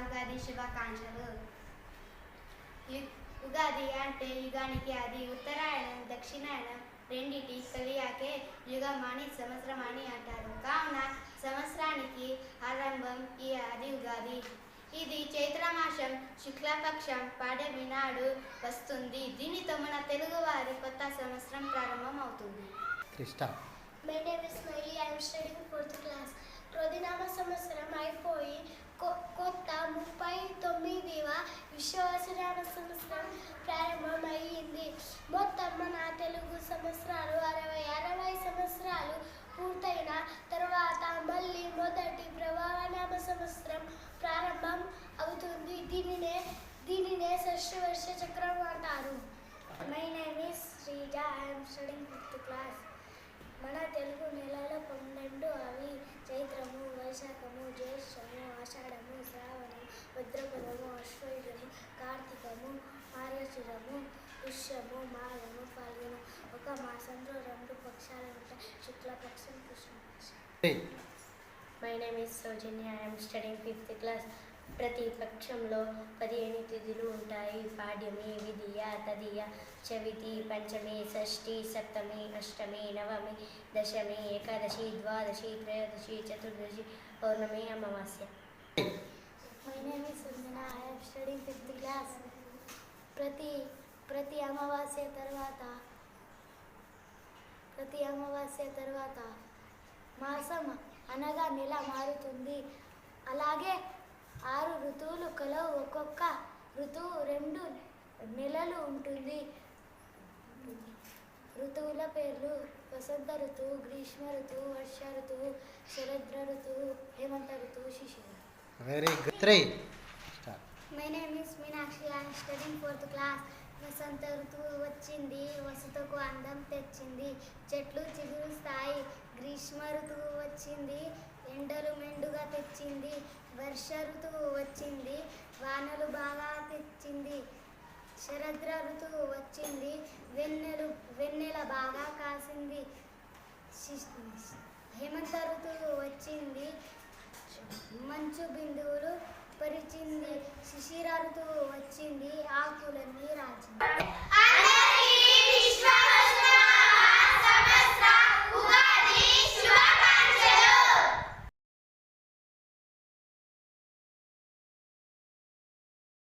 ఉగాది శుభాకాంక్షలు యు- ఉగాది అంటే యుగానికి అది ఉత్తరాయణం దక్షిణాయనం రెండిటి కలియాకే యుగమని సంవత్సరం అని అంటారు కావున సంవత్సరానికి ఆరంభం ఈ అది ఉగాది ఇది చైత్రమాసం శుక్లపక్షం పాడమి నాడు వస్తుంది. దీనితో మన తెలుగువారి కొత్త సంవత్సరం ప్రారంభం అవుతుంది Krishna my name is Maili I'm studying fourth class క్రోధినామ సంవత్సరం అయిపోయి కొత్త ముప్పై తొమ్మిదివ విశ్వవసనామ సంవత్సరం ప్రారంభమైంది మొత్తం మన తెలుగు సంవత్సరాలు అరవై అరవై సంవత్సరాలు పూర్తయిన తర్వాత మళ్ళీ మొదటి ప్రభావనామ సంవత్సరం అవుతుంది. దీనినే దీనినే షష్ఠవర్ష చక్రం అంటారు. My name is Sreeja I'm studying fifth class మన తెలుగు నెలల పన్నెండు అవి చైత్రము వైశాఖము జ్యేష్ఠము ఆషాఢము శ్రావణము భద్రపదము అశ్వయుధము కార్తీకము మార్గశిరము పుష్యము మాఘము ఫాల్గుణం ఒక మాసంలో రెండు పక్షాలు ఉంటాయి. శుక్లపక్షం కృష్ణపక్షం. My name is Soujanya I'm studying fifth class ప్రతి పక్షంలో పదిహేను తిథులు ఉంటాయి. పాడ్యమి విధియ తదియ చవితి పంచమి షష్ఠి సప్తమి అష్టమి నవమి దశమి ఏకాదశి ద్వాదశి త్రయోదశి చతుర్దశి పౌర్ణమి అమావాస్య. My name is Sanjana I'm studying fifth class ప్రతి ప్రతి అమావాస్య తర్వాత ప్రతి అమావాస్య తర్వాత మాసం అనగా నెల మారుతుంది. అలాగే కలవు ఒక్కొక్క ఋతువు రెండు నెలలు ఉంటుంది. ఋతువుల పేర్లు వసంత ఋతువు గ్రీష్మ ఋతువు వర్ష ఋతువు శరద్ర ఋతువు హేమంత ఋతువు శిశిర very good three my name is Meenakshi I studying fourth class వసంత ఋతువు వచ్చింది. వసతకు అందం తెచ్చింది. చెట్లు చిగురుస్తాయి. గ్రీష్మ ఋతువు వచ్చింది. ఎండలు మెండుగా తెచ్చింది. వర్ష ఋతువు వచ్చింది. వానలు బాగా తెచ్చింది. శరద్ర ఋతువు వచ్చింది. వెన్నెలు వెన్నెల బాగా కాసింది. హేమంత ఋతువు వచ్చింది. మంచు బిందువులు పరిచింది. శిశిర ఋతువు వచ్చింది. ఆకులన్నీ రాచింది